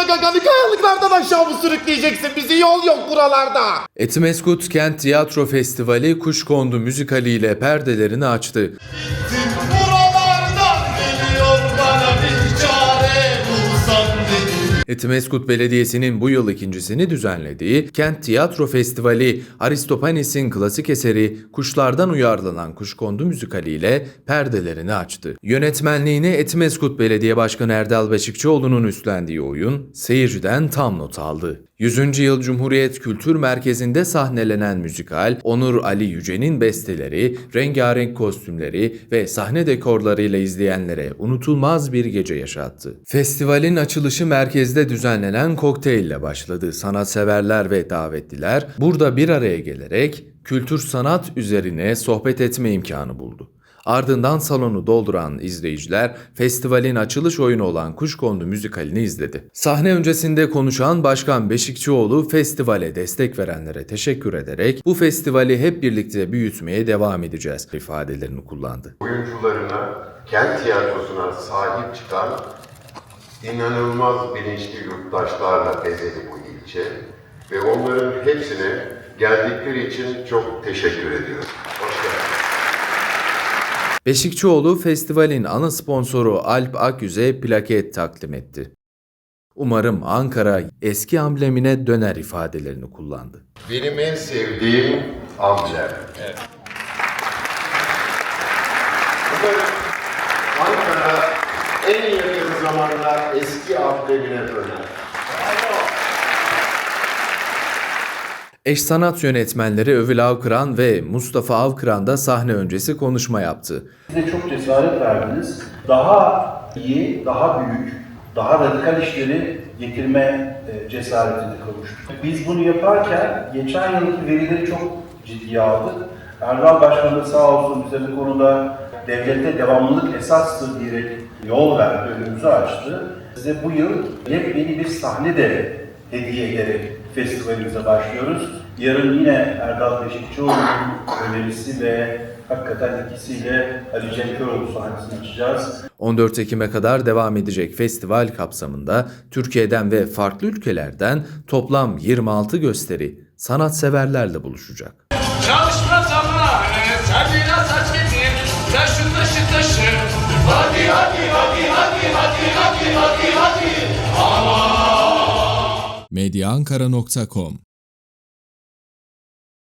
böyle gaganı kayalıklardan aşağı mı sürükleyeceksin bizi? Yol yok buralarda. Etimeskut Kent Tiyatro Festivali Kuşkondu müzikaliyle perdelerini açtı. Buralardan geliyor bana bir. Etimeskut Belediyesi'nin bu yıl ikincisini düzenlediği Kent Tiyatro Festivali Aristofanes'in klasik eseri Kuşlardan Uyarlanan Kuşkondu müzikaliyle perdelerini açtı. Yönetmenliğini Etimeskut Belediye Başkanı Erdal Beşikçioğlu'nun üstlendiği oyun seyirciden tam not aldı. 100. Yıl Cumhuriyet Kültür Merkezi'nde sahnelenen müzikal, Onur Ali Yüce'nin besteleri, rengarenk kostümleri ve sahne dekorlarıyla izleyenlere unutulmaz bir gece yaşattı. Festivalin açılışı merkezde düzenlenen kokteylle başladı. Sanatseverler ve davetliler burada bir araya gelerek kültür sanat üzerine sohbet etme imkanı buldu. Ardından salonu dolduran izleyiciler festivalin açılış oyunu olan Kuşkondu müzikalini izledi. Sahne öncesinde konuşan Başkan Beşikçioğlu festivale destek verenlere teşekkür ederek bu festivali hep birlikte büyütmeye devam edeceğiz ifadelerini kullandı. oyuncularına, kent tiyatrosuna sahip çıkan inanılmaz bilinçli yurttaşlarla bezeli bu ilçe ve onların hepsine geldikleri için çok teşekkür ediyorum. Hoş geldiniz. Beşikçioğlu festivalin ana sponsoru Alp Akyüz'e plaket takdim etti. Umarım Ankara eski amblemine döner ifadelerini kullandı. Benim en sevdiğim amblem. Umarım Ankara en yakın zamanda eski amblemine döner. Eş sanat yönetmenleri Övül Avkıran ve Mustafa Avkıran da sahne öncesi konuşma yaptı. Bize çok cesaret verdiniz. Daha iyi, daha büyük, daha radikal işleri getirme e, cesaretine kavuştuk. Biz bunu yaparken geçen yılki verileri çok ciddiye aldık. Erdal Başkan da sağ olsun bize bu konuda devlette devamlılık esastır diyerek yol verdi, önümüzü açtı. Size bu yıl yepyeni bir sahne de hediye ederek festivalimize başlıyoruz. Yarın yine Erdal Beşikçioğlu'nun önerisi ve hakikaten ikisiyle Ali Cem Köroğlu sahnesini açacağız. 14 Ekim'e kadar devam edecek festival kapsamında Türkiye'den ve farklı ülkelerden toplam 26 gösteri sanatseverlerle buluşacak. Çalışma zamanı, sen biraz aç getir, taşı taşı taşı. Hadi hadi hadi hadi hadi hadi hadi hadi. medyaankara.com